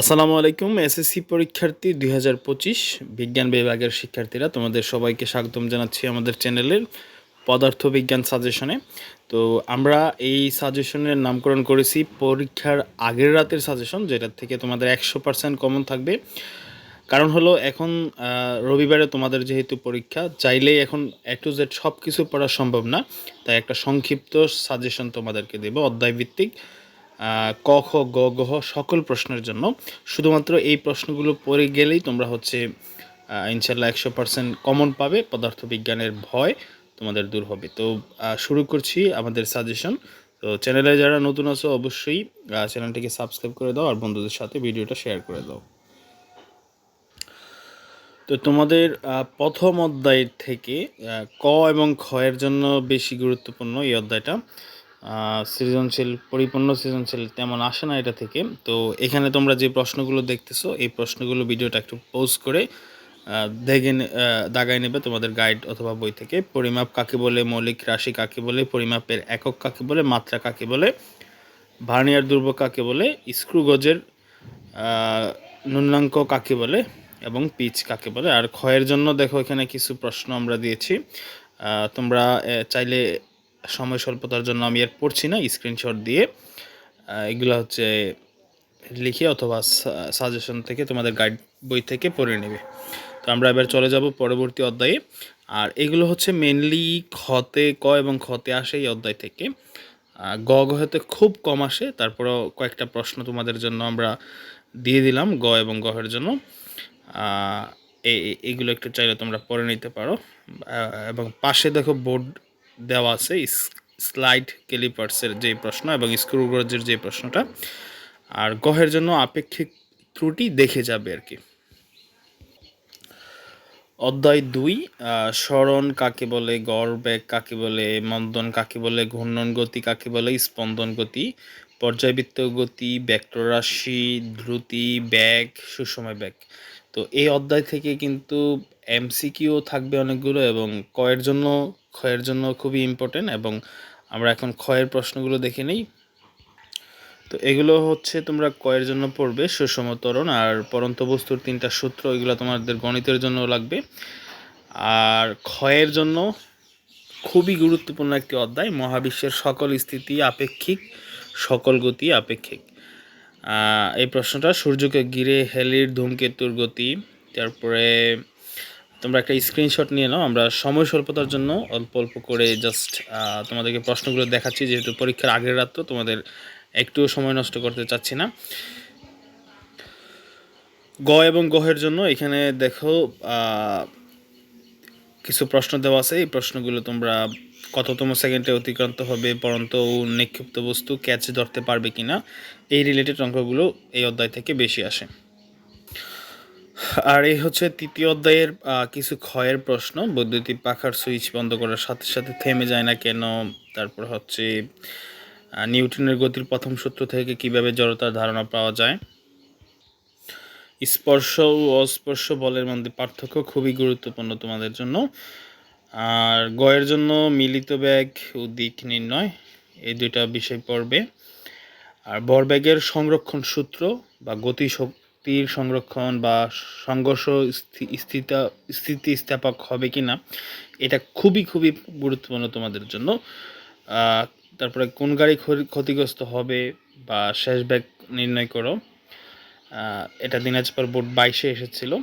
আসসালামু আলাইকুম, এসএসসি পরীক্ষার্থী দুই হাজার পঁচিশ বিজ্ঞান বিভাগের শিক্ষার্থীরা, তোমাদের সবাইকে স্বাগতম জানাচ্ছি আমাদের চ্যানেলের পদার্থবিজ্ঞান সাজেশনে। তো আমরা এই সাজেশনের নামকরণ করেছি পরীক্ষার আগের রাতের সাজেশন যেটার থেকে তোমাদের একশো পার্সেন্ট কমন থাকবে। কারণ হলো, এখন রবিবারে তোমাদের যেহেতু পরীক্ষা, চাইলেই এখন এ টু জেড সব কিছু পড়া সম্ভব না। তাই একটা সংক্ষিপ্ত সাজেশন তোমাদেরকে দেবো, অধ্যায়ভিত্তিক। ক, খ, গ গ, হ সকল প্রশ্নের জন্য। শুধুমাত্র এই প্রশ্নগুলো পড়ে গেলেই তোমরা হচ্ছে ইনশাল্লাহ একশো পার্সেন্ট কমন পাবে, পদার্থবিজ্ঞানের ভয় তোমাদের দূর হবে। তো শুরু করছি আমাদের সাজেশন তো চ্যানেলে যারা নতুন আছো অবশ্যই চ্যানেলটিকে সাবস্ক্রাইব করে দাও আর বন্ধুদের সাথে ভিডিওটা শেয়ার করে দাও। তো, তোমাদের প্রথম অধ্যায় থেকে ক এবং এর জন্য বেশি গুরুত্বপূর্ণ এই অধ্যায়টা। সৃজনশীল পরিপূর্ণ সৃজনশীল তেমন আসে না এটা থেকে। তো এখানে তোমরা যে প্রশ্নগুলো দেখতেছো এই প্রশ্নগুলো ভিডিওটা একটু পোজ করে দেখে দাগায় নেবে তোমাদের গাইড অথবা বই থেকে। পরিমাপ কাকে বলে মৌলিক রাশি কাকে বলে পরিমাপের একক কাকে বলে মাত্রা কাকে বলে ভার্নিয়ার দুর্ব কাকে বলে স্ক্রু গজের আহ, ন্যূনাঙ্ক কাকে বলে এবং পিচ কাকে বলে। আর ক্ষয়ের জন্য দেখো এখানে কিছু প্রশ্ন আমরা দিয়েছি। তোমরা চাইলে সময় স্বল্পতার জন্য আমি আর পড়ছি না স্ক্রিনশট দিয়ে। এগুলো হচ্ছে লিখে অথবা সাজেশন থেকে তোমাদের গাইড বই থেকে পড়ে নেবে। তো আমরা এবার চলে যাব পরবর্তী অধ্যায়ে। আর এগুলো হচ্ছে মেনলি খতে ক এবং খতে আসে এই অধ্যায় থেকে। আহ, গ গহতে খুব কম আসে তারপরও কয়েকটা প্রশ্ন তোমাদের জন্য আমরা দিয়ে দিলাম গ এবং গহের জন্য। এগুলো একটু চাইলে তোমরা পড়ে নিতে পারো। এবং পাশে দেখো বোর্ড দেওয়া আছে স্লাইড ক্যালিপার্সের যে প্রশ্ন এবং স্ক্রুগজের যে প্রশ্নটা। আর গহের জন্য আপেক্ষিক ত্রুটি দেখে যাবে আর কি। অধ্যায় দুই স্মরণ কাকে বলে, গড় বেগ কাকে বলে, মন্দন কাকে বলে, ঘূর্ণন গতি কাকে বলে, স্পন্দন গতি, পর্যায়বৃত্ত গতি ভেক্টর-রাশি দ্রুতি ব্যাগ সুষময় ব্যাগ তো এই অধ্যায় থেকে কিন্তু এমসিকিউ থাকবে অনেকগুলো এবং কয়ের জন্য, ক্ষয়ের জন্য খুবই ইম্পর্টেন্ট এবং আমরা এখন ক্ষয়ের প্রশ্নগুলো দেখে নিই। তো এগুলো হচ্ছে তোমরা কয়ের জন্য পড়বে সুষম ত্বরণ আর পরন্ত বস্তুর তিনটা সূত্র, এগুলো তোমাদের গণিতের জন্য লাগবে। আর ক্ষয়ের জন্য খুবই গুরুত্বপূর্ণ একটি অধ্যায়, মহাবিশ্বের সকল স্থিতি আপেক্ষিক, সকল গতি আপেক্ষিক। এই প্রশ্নটা সূর্যকে ঘিরে হেলির ধূমকেতুর গতি, তারপরে তোমরা একটা স্ক্রিনশট নিয়ে নাও, আমরা সময় স্বল্পতার জন্য অল্প অল্প করে জাস্ট তোমাদেরকে প্রশ্নগুলো দেখাচ্ছি, যেহেতু পরীক্ষার আগের রাত তো তোমাদের একটুও সময় নষ্ট করতে চাচ্ছি না। গ এবং গহের জন্য এখানে দেখো কিছু প্রশ্ন দেওয়া আছে, এই প্রশ্নগুলো তোমরা কততম সেকেন্ডে অতিক্রান্ত হবে পরন্ত নিক্ষিপ্ত বস্তু ক্যাচ ধরতে পারবে কিনা, এই রিলেটেড অঙ্কগুলো এই অধ্যায় থেকে বেশি আসে। আর এই হচ্ছে তৃতীয় অধ্যায়ের কিছু ক্ষয়ের প্রশ্ন। বৈদ্যুতিক পাখার সুইচ বন্ধ করার সাথে সাথে থেমে যায় না কেন? তারপর হচ্ছে নিউটনের গতির প্রথম সূত্র থেকে কীভাবে জড়তার ধারণা পাওয়া যায়? স্পর্শ ও অস্পর্শ বলের মধ্যে পার্থক্য খুবই গুরুত্বপূর্ণ তোমাদের জন্য। আর গয়ের জন্য মিলিত ব্যাগ ও দিক নির্ণয়, এই দুইটা বিষয় পড়বে। আর ভরবেগের সংরক্ষণ সূত্র বা গতি শক্তির সংরক্ষণ বা সংঘর্ষ স্থি- স্থিতা, স্থিতিস্থাপক হবে কি না এটা খুবই খুবই গুরুত্বপূর্ণ তোমাদের জন্য। তারপরে কোন গাড়ি ক্ষতিগ্রস্ত হবে বা শেষ ব্যাগ নির্ণয় করো। এটা দিনাজপুর বোর্ড বাইশে এসেছিল।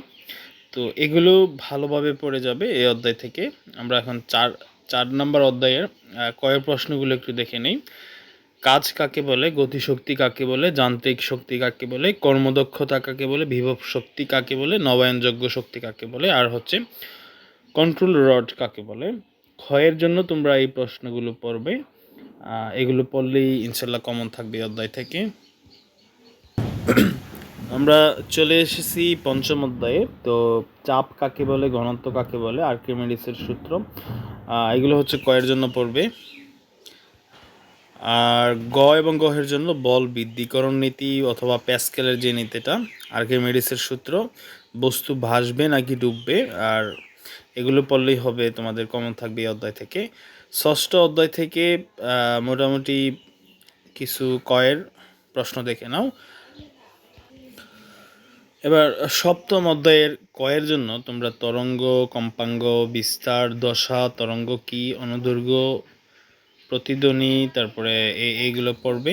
তো এগুলো ভালোভাবে পড়ে যাবে এই অধ্যায় থেকে। আমরা এখন চার চার নম্বর অধ্যায়ের কয়েক প্রশ্নগুলো একটু দেখে নেই। কাজ কাকে বলে? গতিশক্তি কাকে বলে? যান্ত্রিক শক্তি কাকে বলে? কর্মদক্ষতা কাকে বলে? বিভব শক্তি কাকে বলে? নবায়নযোগ্য শক্তি কাকে বলে? আর হচ্ছে কন্ট্রোল রড কাকে বলে? ক্ষয়ের জন্য তোমরা এই প্রশ্নগুলো পড়বে। এগুলো পড়লেই ইনশাল্লাহ কমন থাকবে অধ্যায় থেকে। আমরা চলে এসেছি পঞ্চম অধ্যায়ে। তো চাপ কাকে বলে, ঘনত্ব কাকে বলে আর্কিমিডিসের সূত্র। এগুলো হচ্ছে কয়ের জন্য পড়বে। আর গ এবং গহের জন্য বল বৃদ্ধিকরণ নীতি অথবা প্যাসকেলের যে নীতিটা আর্কিমিডিসের সূত্র, বস্তু ভাসবে নাকি ডুববে, আর এগুলো পড়লেই হবে তোমাদের কমন থাকবে এই অধ্যায় থেকে। ষষ্ঠ অধ্যায় থেকে মোটামুটি কিছু কয়ের প্রশ্ন দেখে নাও। এবার, সপ্তম অধ্যায়ের কয়ের জন্য তোমরা তরঙ্গ, কম্পাঙ্গ, বিস্তার, দশা, তরঙ্গ কি, অনুদৈর্ঘ্য, প্রতিধ্বনি, তারপরে এই এইগুলো পড়বে।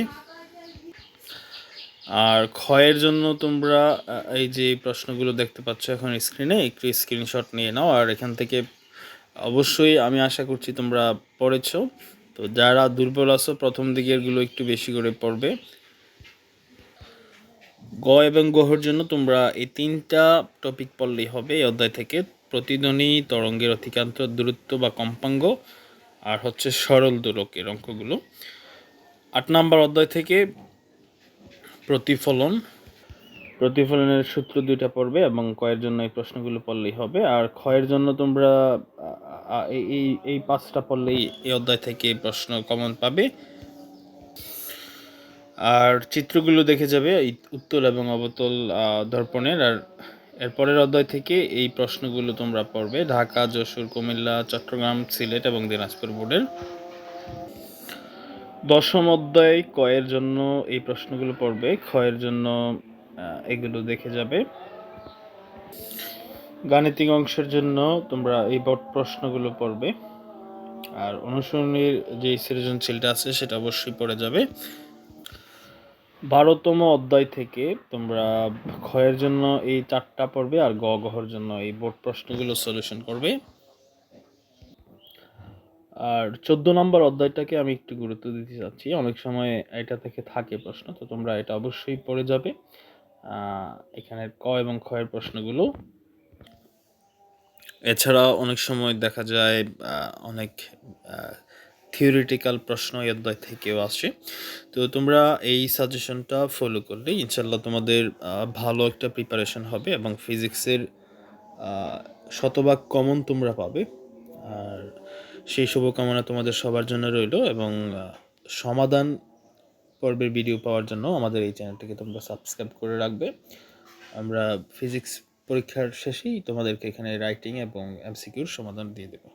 আর ক্ষয়ের জন্য তোমরা এই যে প্রশ্নগুলো দেখতে পাচ্ছ এখন স্ক্রিনে একটু স্ক্রিনশট নিয়ে নাও। আর এখান থেকে অবশ্যই আমি আশা করছি তোমরা পড়েছো। তো যারা দুর্বল আছো, প্রথম দিকেরগুলো একটু বেশি করে পড়বে। গ এবং গহর জন্য তোমরা এই তিনটা টপিক পড়লেই হবে এই অধ্যায় থেকে। প্রতিধ্বনি, তরঙ্গের অধিকান্ত, দূরত্ব বা কম্পাঙ্গ আর হচ্ছে সরল দোলকের অঙ্কগুলো। আট নাম্বার অধ্যায় থেকে প্রতিফলন। প্রতিফলনের সূত্র দুইটা পড়বে এবং কয়ের জন্য এই প্রশ্নগুলো পড়লেই হবে। আর ক্ষয়ের জন্য তোমরা এই- এই পাঁচটা পড়লেই এই অধ্যায় থেকে প্রশ্ন কমন পাবে। আর চিত্রগুলো দেখে যাবে উত্তল এবং অবতল দর্পণের। আর এরপরের অধ্যায় থেকে এই প্রশ্নগুলো তোমরা পড়বে। ঢাকা, যশোর, কুমিল্লা, চট্টগ্রাম, সিলেট এবং দিনাজপুর বোর্ডের। দশম অধ্যায়, কয়ের জন্য এই প্রশ্নগুলো পড়বে। ক্ষয়ের জন্য এগুলো দেখে যাবে। গাণিতিক অংশের জন্য তোমরা এই বোর্ড প্রশ্নগুলো পড়বে। আর অনুসরণীর যে সৃজনশীলটা আছে, সেটা অবশ্যই পড়ে যাবে। বারোতম অধ্যায় থেকে তোমরা ক্ষয়ের জন্য এই চারটা পড়বে আর গ গহর জন্য এই বোর্ড প্রশ্নগুলো সলিউশন করবে। আর চোদ্দ নম্বর অধ্যায়টাকে আমি একটু গুরুত্ব দিতে চাচ্ছি। অনেক সময় এটা থেকে থাকে প্রশ্ন, তো তোমরা এটা অবশ্যই পড়ে যাবে। এখানে ক এবং ক্ষয়ের প্রশ্নগুলো। এছাড়া অনেক সময় দেখা যায় অনেক থিওরিটিক্যাল প্রশ্ন এই অধ্যায় থেকেও আসে তো তোমরা এই সাজেশনটা ফলো করলে ইনশাল্লাহ তোমাদের ভালো একটা প্রিপারেশন হবে এবং ফিজিক্সের শতভাগ কমন তোমরা পাবে। আর সেই শুভকামনা তোমাদের সবার জন্য রইল এবং সমাধান পর্বের ভিডিও পাওয়ার জন্য আমাদের এই চ্যানেলটিকে তোমরা সাবস্ক্রাইব করে রাখবে। আমরা ফিজিক্স পরীক্ষার শেষেই তোমাদেরকে এখানে রাইটিং এবং এমসিকিউর সমাধান দিয়ে দেবো।